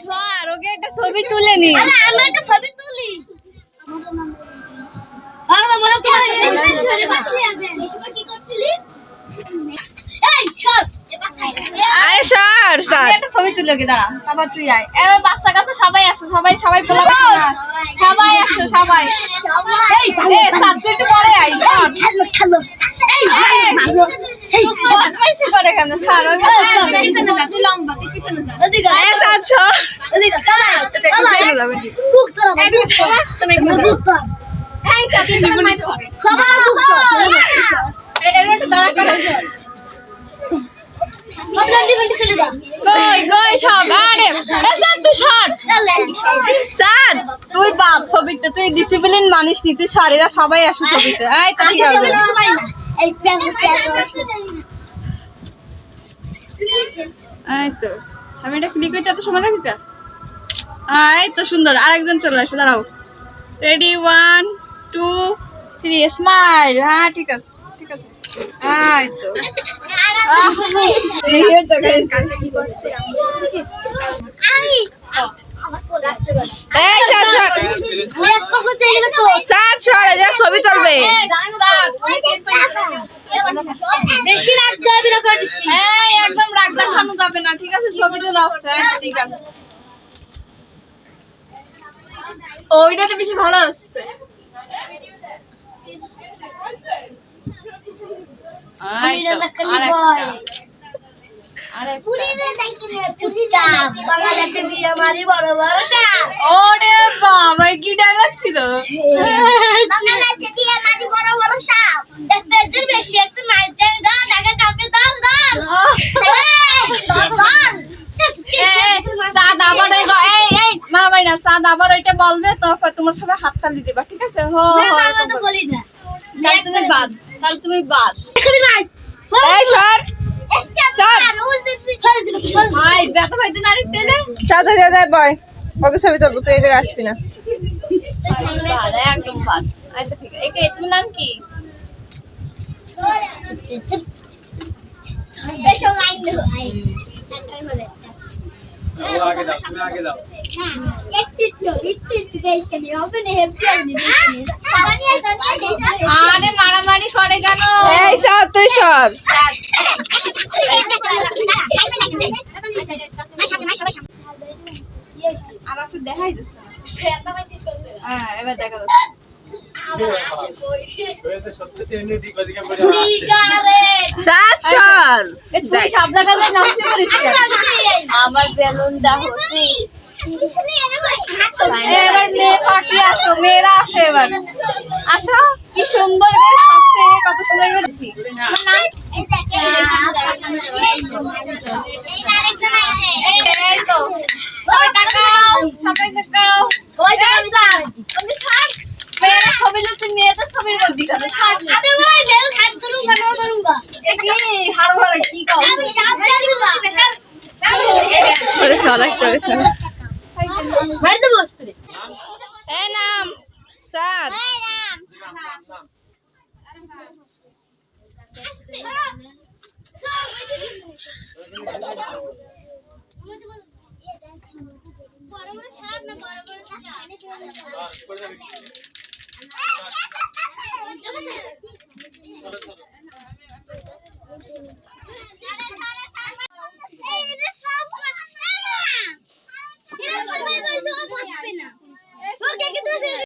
সর ওকে একটা ছবি তুলে নি আরে আমরা একটা ছবি তুলি আর মনে করে সুষমা কি করছিলি এই সর এবার সাইড আরে সর সর একটা ছবি তুলে ওকে দাঁড়া তারপর তুই আয় এবার বাচ্চা কাছে সবাই আসো সবাই সবাই পোলা সবাই আসো সবাই এই আয় সর করে কেন সর তুই লম্বা তুই পিছনে যা। চালা। বুক তোরা বুক তোরা তুমি বুক তোরা এই বুক তোরা এর দাঁড়া করে তুই বাপ ছবিতে তুই ডিসিপ্লিন মানিস নি তুই সরেরা সবাই আসো ছবিতে। এই তো এই তো আমি এটা ক্লিক করতে এত সময় লাগছে এই তো সুন্দর আরেকজন চলে আসো দাঁড়াও। Ready one two three smile হ্যাঁ ঠিক আছে ঠিক আছে। এই তো? ছবি তুলবে। বেশি রাত যাবি না করে দিচ্ছি এই একদম রাগ দেখানো যাবে না ঠিক আছে? ছবি তো রাখছে ঠিক আছে। ওইটাতে বেশি ভালো আসছে। ওরে বাবা কি ডায়লগ ছিল বেশি একটা নাইতে দাও টাকা কাপে দাও দাও ধর ধর সাদ আবার ওই গ- এই মারামারি না সাদ আবার ওইটা বলবে তারপর তোমার সাথে হাততালি দিবা ঠিক আছে? হো বলি না। তাহলে তুমি বাদ তাহলে তুমি বাদ। এই সর। দাদা বয়। ওকে ছবি তুলবো তুই আসবি না। একদম বাদ আচ্ছা ঠিক আছে। তোমার নাম কি? আগে দাও আগে দাও। আরে মারামারি করে কেন? এই স্যার তুই সর। আর একটু দেখাই দিচ্ছে হ্যাঁ এবার দেখা যাচ্ছে? আমার বেলুন দা হচ্ছে এবার মেয়ে পার্টি আসো মেয়েরা আসো এবার। আসো কি সুন্দর কত কি হাড়ো ওরে সর এ নাম চাঁদ বড় বড় সাপ না বড় বড় সাপ